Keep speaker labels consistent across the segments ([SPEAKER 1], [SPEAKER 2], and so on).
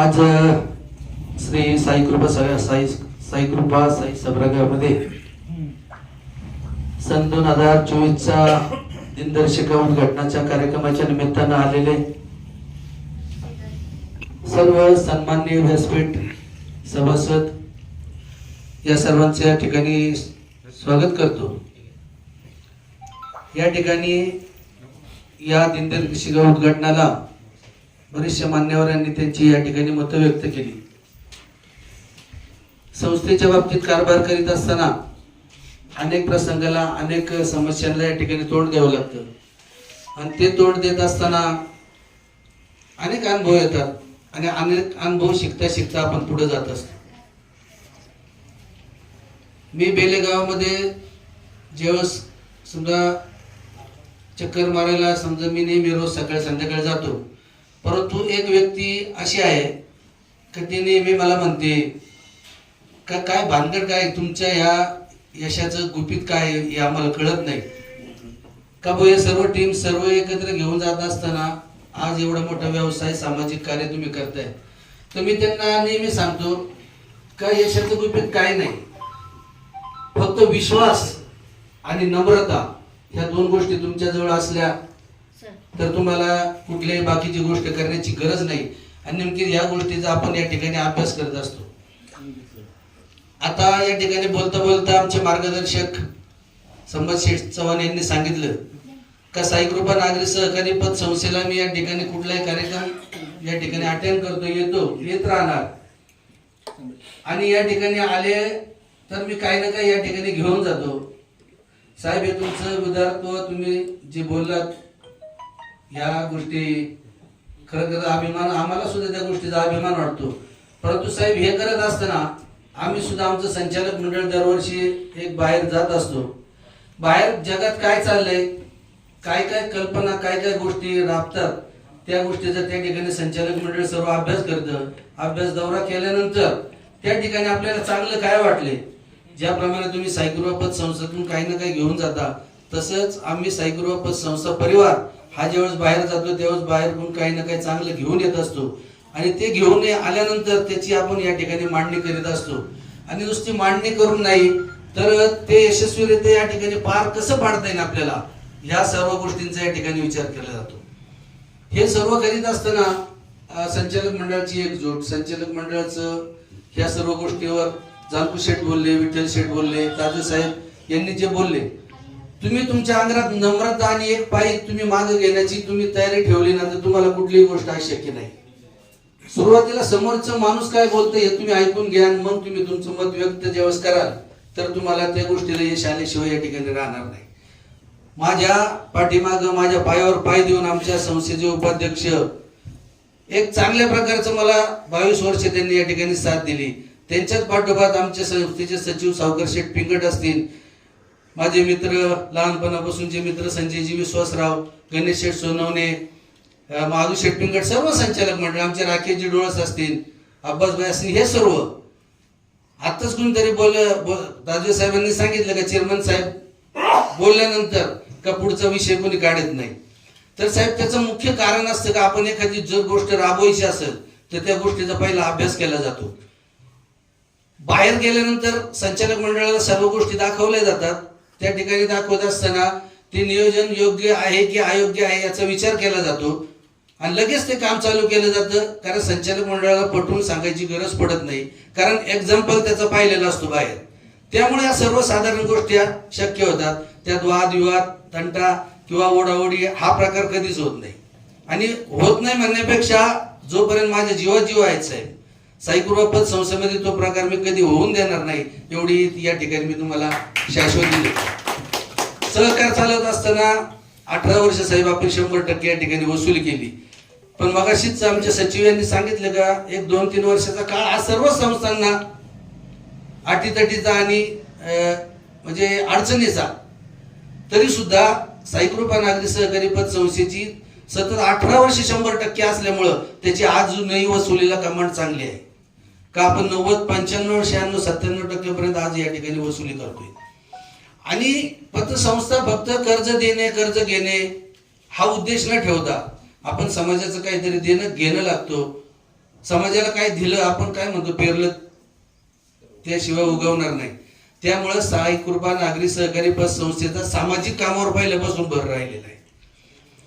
[SPEAKER 1] आज श्री साई कृपा साई साई कृपा साई सभागृहामध्ये सन दोन हजार चोवीसचा दिनदर्शिका उद्घाटनाच्या कार्यक्रमाच्या निमित्तानं आलेले सर्व सन्माननीय व्यासपीठ सभासद या सर्वांचे या ठिकाणी स्वागत करतो. या ठिकाणी या दिनदर्शिका उद्घाटनाला बरेचशा मान्यवरांनी त्यांची या ठिकाणी मतं व्यक्त केली. संस्थेच्या बाबतीत कारभार करीत असताना अनेक प्रसंगाला अनेक समस्यांना या ठिकाणी तोंड द्यावं लागतं. आणि ते तोंड देत असताना अनेक अनुभव येतात आणि अनेक अनुभव शिकता शिकता आपण पुढे जात असतो. मी बेलेगावामध्ये जेव्हा समजा चक्कर मारायला समजा मी नेहमी रोज सकाळी संध्याकाळी जातो परंतु एक व्यक्ती अशी आहे का ती नेहमी मला म्हणते का काय भानगड काय? तुमच्या ह्या यशाचं गुपित काय आहे हे आम्हाला कळत नाही. का भाऊ हे सर्व टीम सर्व एकत्र घेऊन जात असताना आज एवढा मोठा व्यवसाय सामाजिक कार्य तुम्ही करताय. तर मी त्यांना नेहमी सांगतो का यशाचं गुपित काय नाही? फक्त विश्वास आणि नम्रता ह्या दोन गोष्टी तुमच्याजवळ असल्या तर तुम्हाला कुठल्याही बाकीची गोष्ट करण्याची गरज नाही. आणि नेमकी या गोष्टीचा आपण या ठिकाणी अभ्यास करत असतो. आता या ठिकाणी बोलता बोलता आमचे मार्गदर्शक संभाज शेठ चव्हाण यांनी सांगितलं का साईकृपा नागरी सहकारी पद संस्थेला मी या ठिकाणी कुठलाही कार्यक्रम या ठिकाणी अटेंड करतो येतो येत राहणार. आणि या ठिकाणी आले तर मी काही ना काही या ठिकाणी घेऊन जातो. साहेब हे तुमचं उदारत्व तुम्ही जे बोललात ह्या गोष्टी खरं खरं अभिमान आम्हाला सुद्धा त्या गोष्टीचा अभिमान वाटतो. परंतु साहेब हे करत असताना आम्ही सुद्धा आमचं संचालक मंडळ दरवर्षी एक बाहेर जात असतो. बाहेर जगात काय चाललंय काय काय कल्पना काय काय गोष्टी राबतात त्या गोष्टीचा त्या ठिकाणी संचालक मंडळ सर्व अभ्यास करतं. अभ्यास दौरा केल्यानंतर त्या ठिकाणी आपल्याला चांगलं काय वाटले ज्याप्रमाणे तुम्ही साईगृहपत संस्थेतून काही ना काही घेऊन जाता तसंच आम्ही साईगृहपत संस्था परिवार हा ज्यावेळेस बाहेर जातो त्यावेळेस बाहेरून काही ना काही चांगलं घेऊन येत असतो. आणि ते घेऊन आल्यानंतर त्याची आपण या ठिकाणी मांडणी करीत असतो. आणि नुसती मांडणी करून नाही तर ते यशस्वीरित्या या ठिकाणी पार कसं पाडता येईल आपल्याला? या सर्व गोष्टींचा या ठिकाणी विचार केला जातो. हे सर्व करीत असताना संचालक मंडळाची एकजूट संचालक मंडळाचं ह्या सर्व गोष्टीवर जालकू शेठ बोलले विठ्ठल शेठ बोलले दादासाहेब साहेब यांनी जे बोलले तुम्ही तुमच्या अंगात नम्रता आणि एक पायी तुम्ही मागे घेण्याची तुम्ही तयारी ठेवली ना तर तुम्हाला कुठलीही गोष्ट शक्य नाही. सुरुवातीला समोरचं माणूस काय बोलतंय हे तुम्ही ऐकून घ्या आणि मग तुम्ही तुमचं मत व्यक्त जेवस कराल तर तुम्हाला त्या गोष्टीला यश आल्याशिवाय या ठिकाणी राहणार नाही. माझ्या पाठीमाग माझ्या पायावर पाय देऊन आमच्या संस्थेचे उपाध्यक्ष एक चांगल्या प्रकारचं मला बावीस वर्ष त्यांनी या ठिकाणी साथ दिली. त्यांच्याच पाठोपाठ आमच्या संस्थेचे सचिव सावकर शेठ पिंगट असतील माझे मित्र लहानपणापासूनचे मित्र संजयजी विश्वासराव गणेश शेठ सोनवणे माधू शेठ पिंगट सर्व संचालक मंडळ आमचे राकेशजी डोळस असतील अब्बासबाई असतील हे सर्व. आताच कोणीतरी बोल बोल- राजू साहेबांनी सांगितलं का चेअरमन साहेब? बोलल्यानंतर का पुढचा विषय कोणी काढत नाही. तर साहेब त्याचं मुख्य कारण असतं का आपण एखादी जर गोष्ट राबवायची असेल तर त्या गोष्टीचा पहिला अभ्यास केला जातो. बाहेर गेल्यानंतर संचालक मंडळाला सर्व गोष्टी दाखवल्या जातात त्या ठिकाणी दाखवत असताना ते नियोजन योग्य आहे की अयोग्य आहे याचा विचार केला जातो. आणि लगेच ते काम चालू केलं जातं कारण संचालक मंडळाला पटवून सांगायची गरज पडत नाही. कारण एक्झाम्पल त्याचा पाहिलेला असतो बाहेर. त्यामुळे या सर्वसाधारण गोष्टी शक्य होतात. त्यात वादविवाद तंटा किंवा ओढाओढी हा प्रकार कधीच होत नाही. आणि होत नाही म्हणण्यापेक्षा जोपर्यंत माझ्या जीवात जीव आहेत साहेब साईकृपा संस्थेमध्ये तो प्रकार मी कधी होऊन देणार नाही एवढी या ठिकाणी मी तुम्हाला शाश्वती देतो. सहकार चालत असताना अठरा वर्ष साहेब आपण शंभर टक्के या ठिकाणी वसुली केली. पण मगाशीच आमच्या सचिव यांनी सांगितलं का एक दोन तीन वर्षाचा काळ हा सर्व संस्थांना अटीतटीचा आणि अं, म्हणजे अडचणीचा. तरी सुद्धा साईकृपा नागरी सहकारी पद संस्थेची सतत अठरा वर्ष शंभर टक्के असल्यामुळं त्याची अजूनही वसुलीला कमांड चांगली आहे. का आपण नव्वद पंच्याण्णव शहाण्णव सत्त्याण्णव टक्केपर्यंत आज या ठिकाणी वसुली करतोय? आणि पतसंस्था फक्त कर्ज देणे कर्ज घेणे हा उद्देश न ठेवता आपण समाजाचं काहीतरी देणं घेणं लागतो. समाजाला काय दिलं आपण काय म्हणतो पेरलं त्याशिवाय उगवणार नाही. त्यामुळं साई कृपा नागरी सहकारी पतसंस्थेचा सामाजिक कामावर पहिल्यापासून भर राहिलेला आहे.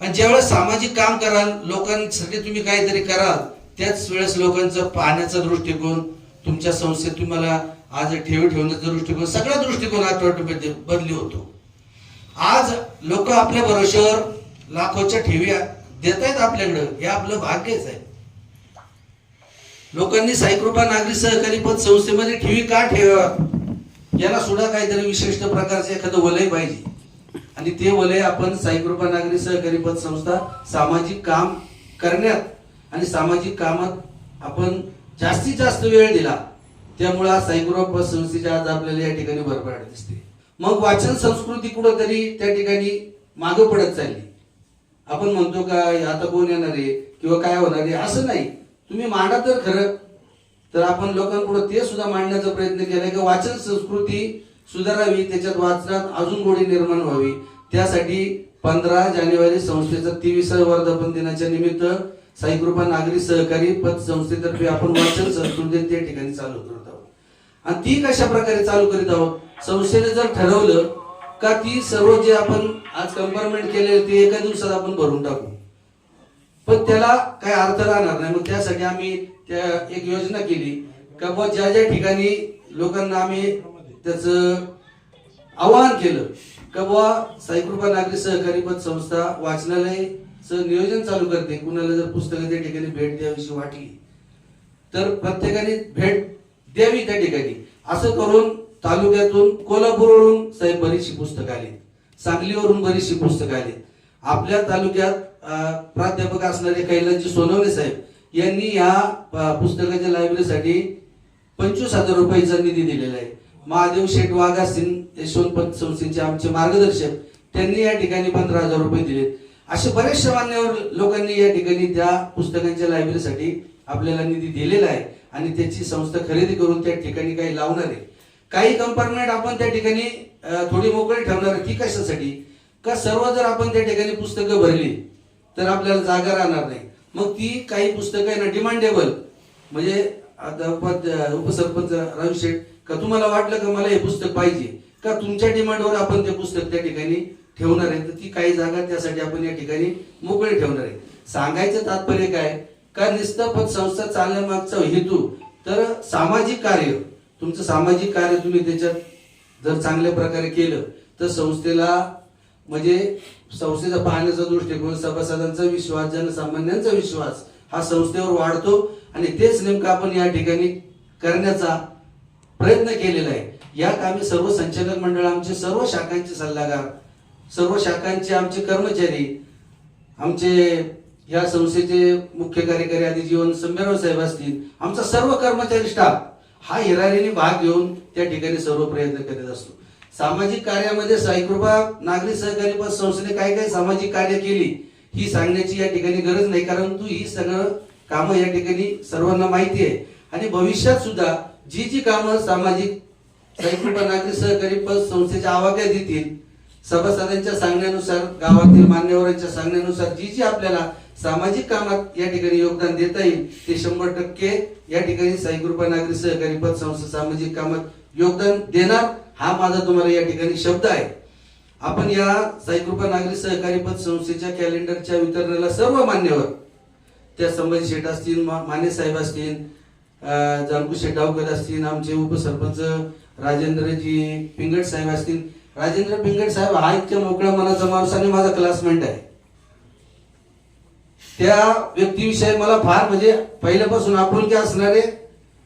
[SPEAKER 1] आणि ज्यावेळेस सामाजिक काम कराल लोकांसाठी तुम्ही काहीतरी कराल त्याच वेळेस लोकांचं पाहण्याचा दृष्टिकोन तुमच्या संस्थेत तुम्हाला आज ठेवी ठेवण्याचा दृष्टिकोन सगळ्या दृष्टिकोन ऑटोमॅटिक बदली होतो. आज लोक आपल्या भरोश्यावर लाखोच्या ठेवी देत आहेत आपल्याकडं हे आपलं भाग्यच आहे. लोकांनी साईकृपा नागरी सहकारी पद संस्थेमध्ये ठेवी का ठेवा याला सुद्धा काहीतरी विशिष्ट प्रकारचे एखादं वलय पाहिजे. आणि ते वलय आपण साईकृपा नागरी सहकारी पद संस्था सामाजिक काम करण्यात आणि सामाजिक कामात आपण जास्तीत जास्त वेळ दिला. त्यामुळे आज साईकृपा संस्थेच्या आज आपल्याला या ठिकाणी भरभराट दिसते. मग वाचन संस्कृती कुठंतरी त्या ठिकाणी मागं पडत चालली. आपण म्हणतो का आता कोण येणार आहे किंवा काय होणार आहे असं नाही. तुम्ही मांडा तर खरं. तर आपण लोकांपुढे ते सुद्धा मांडण्याचा प्रयत्न केला की वाचन संस्कृती सुधारावी त्याच्यात वाचनात अजून गोडी निर्माण व्हावी. त्यासाठी पंधरा जानेवारी संस्थेचा तेविसाव्या वर्धापन दिनाच्या निमित्त साईकृपा नागरी सहकारी पत संस्थेतर्फे आपण वाचन संस्कृती त्या ठिकाणी चालू करत. आणि ती कशा प्रकारे चालू करीत आहोत? संस्थेने जर ठरवलं का ती सर्व जे आपण आज कंपार्टमेंट केले ते एका दिवसात आपण भरून टाकू. पण त्याला काय अर्थ राहणार नाही. मग त्यासाठी आम्ही त्या एक योजना केली का बुवा ज्या ज्या ठिकाणी लोकांना आम्ही त्याचं आवाहन केलं का बुवा साईकृपा नागरी सहकारी पत संस्था वाचनालयचं नियोजन चालू करते. कुणाला जर पुस्तकं त्या ठिकाणी भेट द्यावीशी वाटली तर प्रत्येकाने भेट द्यावी त्या ठिकाणी. असं करून तालुक्यातून कोल्हापूरवरून साहेब बरीचशी पुस्तकं आली. सांगलीवरून बरीचशी पुस्तकं आली. आपल्या तालुक्यात प्राध्यापक असणारे कैलाजी सोनवणे साहेब यांनी या पुस्तकाच्या लायब्ररीसाठी पंचवीस हजार रुपयाचा निधी दिलेला आहे. महादेव शेठ वाघा सिंग यशवंत संस्थेचे आमचे मार्गदर्शक त्यांनी या ठिकाणी पंधरा हजार रुपये दिलेत. असे बरेचशे मान्यवर लोकांनी या ठिकाणी त्या पुस्तकांच्या लायब्ररीसाठी आपल्याला निधी दिलेला आहे. आणि त्याची संस्था खरेदी करून त्या ठिकाणी काही लावणार आहे. काही कंपार्टमेंट आपण त्या ठिकाणी थोडी मोकळी ठेवणार की ती कशासाठी का सर्व जर आपण त्या ठिकाणी पुस्तकं भरली तर आपल्याला जागा राहणार नाही. मग ती काही पुस्तकं आहे ना डिमांडेबल म्हणजे उपसरपंच राजू शेठ का तुम्हाला वाटलं का मला हे पुस्तक पाहिजे? का तुमच्या डिमांडवर आपण ते पुस्तक त्या ठिकाणी ठेवणार आहे? तर ती काही जागा त्यासाठी आपण या ठिकाणी मोकळी ठेवणार आहे. सांगायचं तात्पर्य काय? का निस्तपद संस्था चालण्यामागचा हेतू? तर सामाजिक कार्य. तुमचं सामाजिक कार्य तुम्ही त्याच्यात जर चांगल्या प्रकारे केलं तर संस्थेला म्हणजे संस्थेचा पाहण्याचा दृष्टिकोन सभासदांचा विश्वास जनसामान्यांचा विश्वास हा संस्थेवर वाढतो. आणि तेच नेमकं आपण या ठिकाणी करण्याचा प्रयत्न केलेला आहे. या कामी सर्व संचालक मंडळ आमचे सर्व शाखांचे सल्लागार सर्व शाखांचे आमचे कर्मचारी आमचे या संस्थेचे मुख्य कार्यकारी आधी जीवन संभेराव साहेब असतील आमचा सर्व कर्मचारी स्टाफ हा हिरारीने भाग घेऊन त्या ठिकाणी सर्व प्रयत्न करीत असतो. सामाजिक कार्यामध्ये साईकृपा नागरी सहकारी पद संस्थेने काय काय सामाजिक कार्य केली ही सांगण्याची या ठिकाणी गरज नाही कारण तू ही सगळं कामं या ठिकाणी सर्वांना माहिती आहे. आणि भविष्यात सुद्धा जी जी कामं सामाजिक साईकृपा नागरी सहकारी पद संस्थेच्या आवाक्यात येतील सभासदांच्या सांगण्यानुसार गावातील मान्यवरांच्या सांगण्यानुसार जी जी आपल्याला सामाजिक कामात या ठिकाणी योगदान देता येईल ते शंभर टक्के या ठिकाणी साईकृपा नागरी सहकारी पतसंस्था सामाजिक कामात योगदान देणार हा माझा तुम्हाला या ठिकाणी शब्द आहे. आपण या साईकृपा नागरी सहकारी पतसंस्थेच्या कॅलेंडरच्या वितरणाला सर्व मान्यवर त्या संभाजी शेठ असतील माने साहेब असतील जानकू शेठ असतील आमचे उपसरपंच राजेंद्रजी पिंगट साहेब असतील. राजेंद्र पिंगट साहेब हा इतक्या मोकळ्या मनाचा माणूस आणि माझा क्लासमेट आहे. त्या व्यक्तीविषयी मला फार म्हणजे पहिल्यापासून आपुलकी असणारे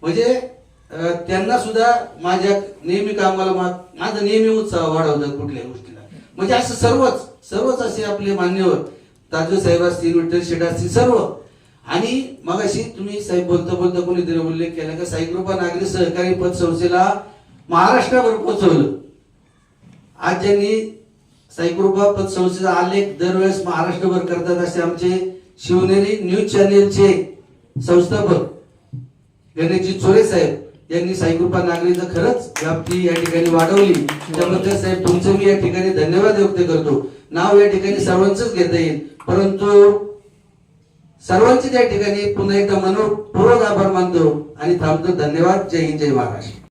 [SPEAKER 1] म्हणजे त्यांना सुद्धा माझ्या नेहमी कामाला माझा नेहमी उत्साह वाढवतात कुठल्याही गोष्टीला. म्हणजे असं सर्वच सर्वच असे आपले मान्यवर ताजू साहेब असतील विठ्ठल शेठ असतील सर्व. आणि मग अशी तुम्ही साहेब बोलता बोलता कोणीतरी उल्लेख केला का साईकृपा नागरी सहकारी पत संस्थेला महाराष्ट्राभर पोहोचवलं. आज ज्यांनी साईकृपा पत संस्थेचा आलेख दरवेळेस महाराष्ट्रभर करतात असे आमचे शिवनेरी न्यूज चॅनेलचे संस्थापक गणेशजी चोरे साहेब यांनी साईकृपा नागरीचं खरंच व्याप्ती या ठिकाणी वाढवली. त्याबद्दल साहेब तुमचं मी या ठिकाणी धन्यवाद व्यक्त करतो. नाव या ठिकाणी सर्वांचंच घेता येईल. परंतु सर्वांचे त्या ठिकाणी पुन्हा एकदा मनोपूर्वक आभार मानतो आणि थांबतो. धन्यवाद. जय हिंद जय महाराष्ट्र.